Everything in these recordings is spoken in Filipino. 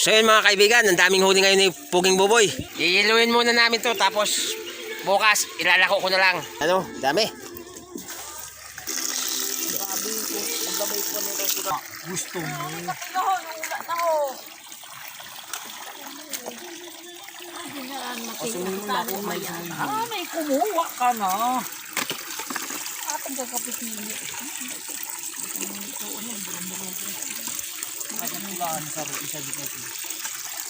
So yun mga kaibigan, ang daming huli ngayon ni Puging Buboy. Iiluin muna namin to tapos bukas ilalako ko na lang. Ano? Dami. Gusto mo. Ah, may kumuha ka na. Atong kakapitili. Kailangan sa ro, isa dito.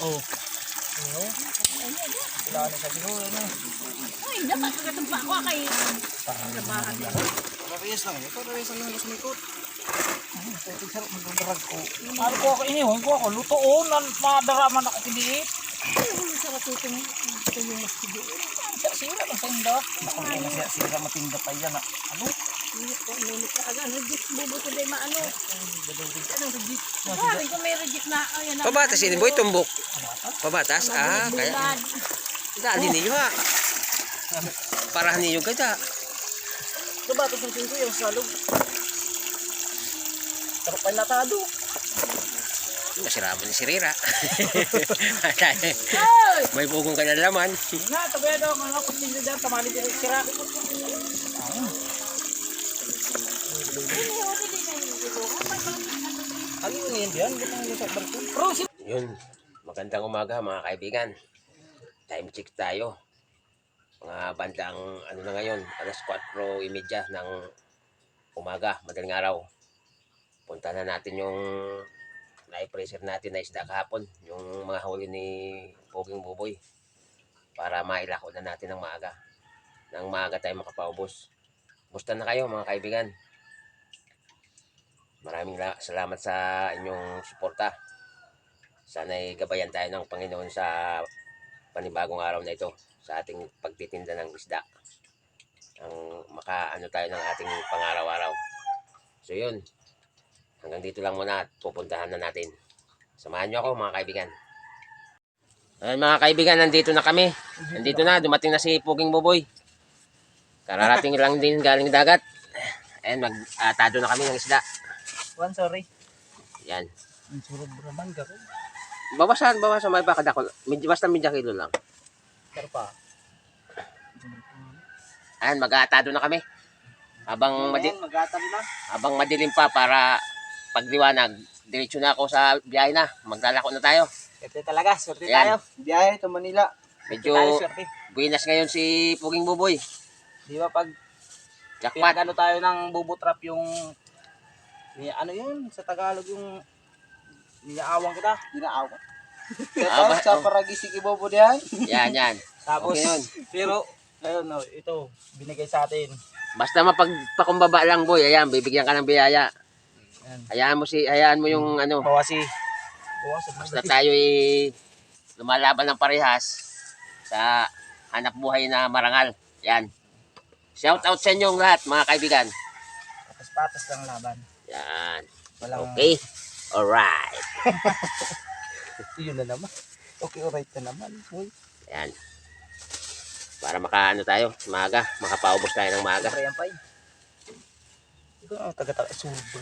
Oh. Oo. Kailangan sa dito. Ano? Ay, dapat kagatumpa ko kay Parehas lang. Ito, parehas lang halos may kot. Ito, sarap magdadrag ko. Ano ko ako inihon ko ako. Lutoon. Madaraman ako piliit. sarap ito ito yung mas tigo. Sira, lang sa inda. Sira matinda pa yan. ah. Ano? Init ko, init ka agad. Reject bubo ko din maano. Anong reject? Sabi ko may reject na. Na. Pabatas yun, boy, tumbok. Pabatas? Ah, kaya. Bulad. Dali niyo ha. Niyo kada. Ito ba? Ito ko yung salog. Sarap pa natado. Masira mo ni si Rira. Ay! May pugong ka na laman. Na, tabi daw. Mga kutin dyan. Tamali din sira. Ano yan. Yun, magandang umaga mga kaibigan. Time check tayo. Mga bandang ano na ngayon, alas 4.30 ng umaga, madaling araw. Punta na natin yung na-pressure natin na isda kahapon, yung mga huli ni Poging Buboy para mailako na natin ng maaga. Nang maaga tayo makapaubos. Musta na kayo mga kaibigan? Maraming la- salamat sa inyong suporta. Sana'y gabayan tayo ng Panginoon sa panibagong araw na ito sa ating pagtitinda ng isda. Ang makaano tayo ng ating pangaraw-araw. So yun. Hanggang dito lang muna at pupuntahan na natin. Samahan nyo ako mga kaibigan. Ayan mga kaibigan, nandito na kami. Nandito na, dumating na si Puging Buboy. Kararating lang din galing dagat. Ayan, mag-atado na kami ng isda. One, sorry. Yan. Ang surog braman ka ko. Bawasan, bawasan, may pakadako. Medyo, basta medyo kilo lang. Pero pa. Ayan, mag-aatado na kami. Habang, madi Magatabi na. habang madilim pa para pagliwanag, diretso na ako sa biyahe na. Maglalako na tayo. Swerte talaga. Swerte Ayan. tayo. Biyahe to Manila. Medyo Tayo swerte. buinas ngayon si Puging Buboy. Di ba pag Jackpot. pinagano tayo ng bubo trap yung yung- ano yun sa Tagalog yung niyaawang kita. Ah, ba- sa paragisig ibobo diyan. Yan, yan. Tapos Okay yun. pero ayun no, ito binigay sa atin. Basta mapagpakumbaba lang, boy. Ayan, bibigyan ka ng biyaya. Yan. Hayaan mo si, hayaan mo yung ano. Bawasi. Bawasi. Basta tayo ay lumalaban ng parehas sa hanap buhay na marangal. Yan. Shout out sa inyong lahat, mga kaibigan. Patas-patas lang laban. Yan. Walang Okay. Alright. Yun na naman. Okay, alright na naman. Uy, Yan. Para makaano tayo, maaga, makapaubos tayo ng maaga. Siyempre yan pa Ikaw ang taga-taga. Surbo.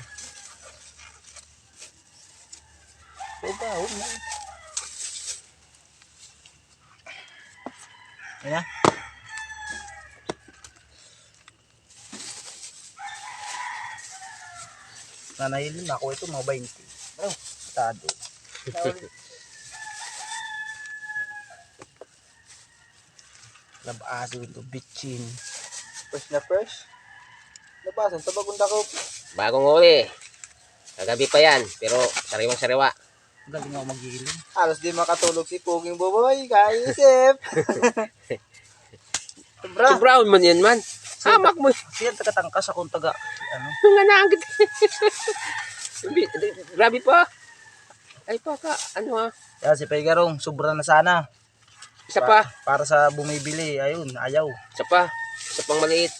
Diba, huwag na. Ayan. Na ako ito, mga 20. Oh, tado. Labaso ito, bitchin. Fresh na fresh. Labasan, tabagong dako. Bagong huli. Kagabi pa yan, pero sariwang sariwa. Galing ako magiling. Halos di makatulog si Puging Buboy, kaisip. Sobra. So brown man yan man. Hamak mo. Siya taga-tangkas akong taga, ano. Nga naangit. Grabe pa. Ay pa ka, ano ha? Kaya si Pegarong, sobra na sana. Isa pa, Para sa bumibili, ayun, ayaw. isa pa. Isa pang maliit.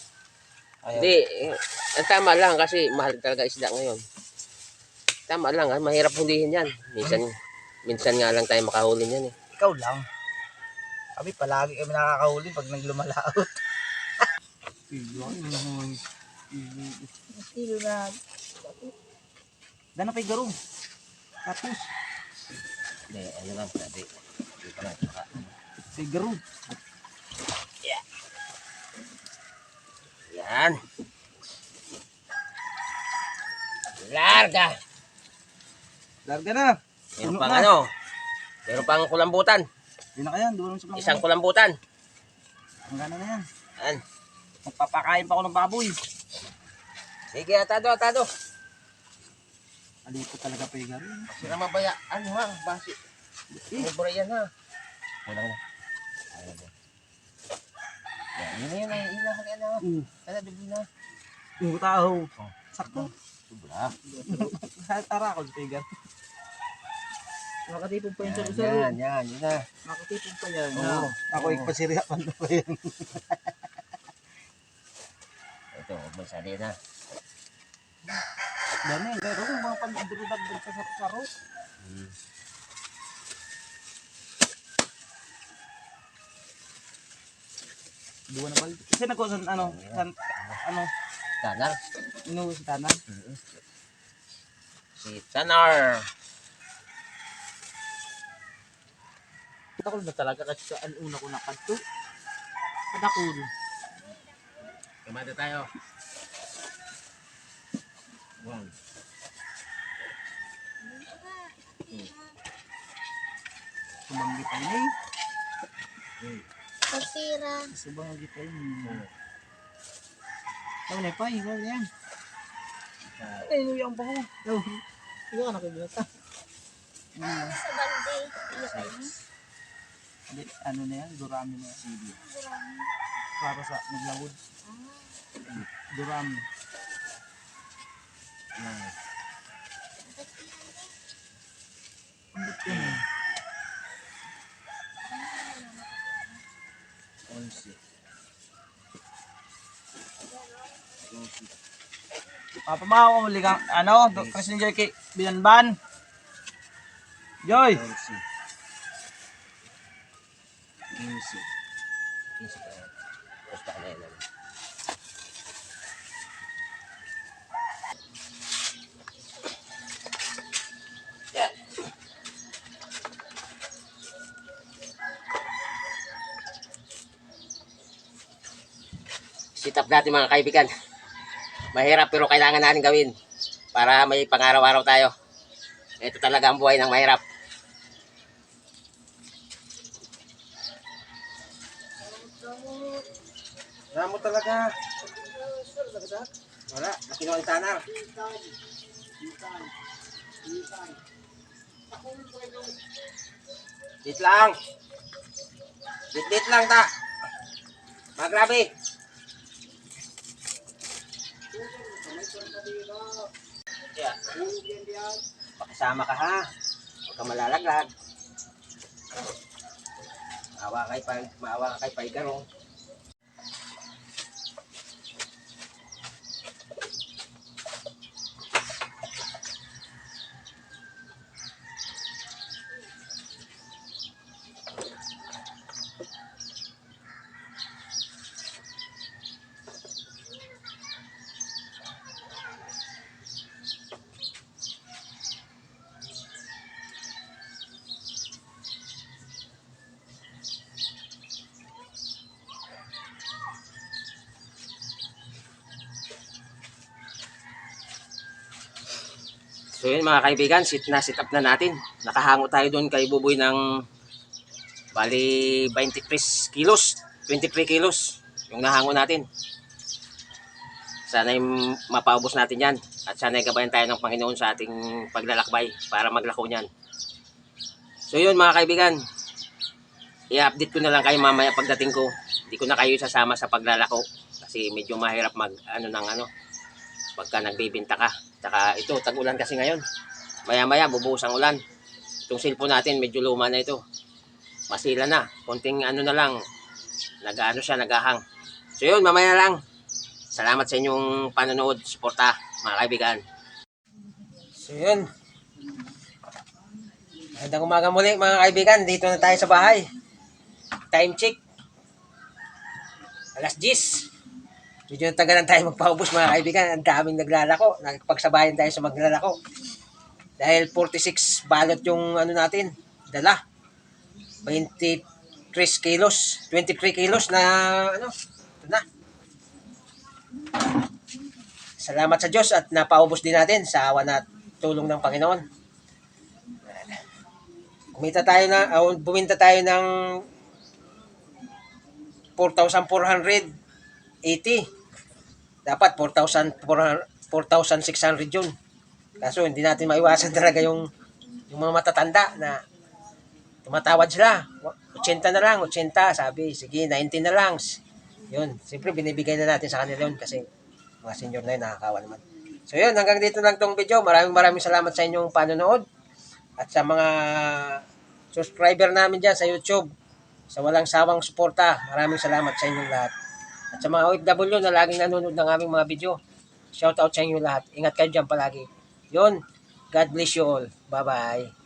Ayaw. Hindi, eh, ang tama lang kasi mahal talaga isda ngayon. Tama lang, ha? mahirap hulihin yan. Minsan, minsan nga lang tayo makahuli yan eh. Ikaw lang. Kami palagi kami nakakahuli pag naglumalaot. Estilo na. Dana Pegarong. Tapos, Hindi, ano lang, sabi. Hindi pa lang, tsaka, Siguro. Yan. Larga. Larga na. Meron pang ano. Meron pang kulambutan. Yun na kaya. Isang kulambutan. Ang gana na yan. Yan. Magpapakain pa ako ng baboy. Sige, atado, atado. Alito talaga pa yung gano'n. Sira mabaya. Ano ha? Basi. Libre yan ha. Kulang na. Ayaw mo. Yan, yun na yun. Ina, hali na. Mm. Kaya, dubi na. Yung tao. Oh. Sakto. Sobra. Tara ako sa pigar. Nakatipon pa yun sa isa. Yan, yan, yun na. Nakatipon pa yan. Oo. Ako Oo. ipasirihapan pa yan. Mo sali na. Dami, pero kung mga pandudurudagdag sa saro. Hmm. Duwa na bal. Kasi nako sa ano, san, ano, Tanar. inuwi sa tanan. Si Tanar. Kita ko na talaga kasi sa ang una ko nakadto. Kadakul. Kumada tayo. One. Sumanggi pa yun eh. Pasira. Sumanggi pa yun. Ano na pa, ikaw yan. Eh, inuwi ang pango. Ikaw ka nakibinata. Sa balde. Ano pa? Hindi, ano na yan, durami na yan. Para sa naglawod. Durami. Ang ba't yun eh? Onsi. Papamahaw ko muli kang, ano, do- passenger kay Binanban. Joy! Onsi. Quincy. Quincy ka yan. Basta ka na yan. ano. Yan. Sit up natin mga kaibigan. Mahirap pero kailangan natin gawin para may pangaraw-araw tayo. Ito talaga ang buhay ng mahirap. Ramo talaga. Wala, nakinuha ang tanar. Dit lang. Dit dit lang ta. Magrabe. Yeah. Pakasama ka ha. Huwag ka malalaglag. Maawa kay maawa ka kay Paigaro. So yun mga kaibigan, sit na sit up na natin. Nakahango tayo doon kay Buboy ng bali 23 kilos, 23 kilos yung nahango natin. Sana yung mapaubos natin yan at sana gabayan tayo ng Panginoon sa ating paglalakbay para maglako niyan. So yun mga kaibigan, i-update ko na lang kayo mamaya pagdating ko. Hindi ko na kayo isasama sa paglalako kasi medyo mahirap mag ano ng ano pagka nagbibinta ka. Tsaka ito, tag-ulan kasi ngayon. Maya-maya, bubuhos ang ulan. Itong cellphone natin, medyo luma na ito. Masila na. Konting ano na lang, nag-ano siya, nagahang. So yun, mamaya lang. Salamat sa inyong panonood, suporta, mga kaibigan. So yun. Magandang umaga muli, mga kaibigan. Dito na tayo sa bahay. Time check. Alas 10. Medyo tagalan tayo magpaubos mga kaibigan. Ang daming naglalako. Nagpagsabayan tayo sa maglalako. Dahil 46 balot yung ano natin. dala. 23 kilos, 23 kilos na ano, na. Salamat sa Diyos at napaubos din natin sa awa na tulong ng Panginoon. Kumita tayo na, uh, buminta tayo ng 4,480. Dapat 4,400 4,600 yun. Kaso hindi natin maiwasan talaga yung yung mga matatanda na tumatawad sila. 80 na lang, 80, sabi. Sige, 90 na lang. Yun, siyempre binibigay na natin sa kanila yun kasi mga senior na yun, nakakawa naman. So yun, hanggang dito lang tong video. Maraming maraming salamat sa inyong panonood at sa mga subscriber namin dyan sa YouTube. Sa walang sawang suporta, maraming salamat sa inyong lahat. At sa mga OFW na laging nanonood ng aming mga video, shout out sa inyo lahat. Ingat kayo dyan palagi. Yun, God bless you all. Bye-bye.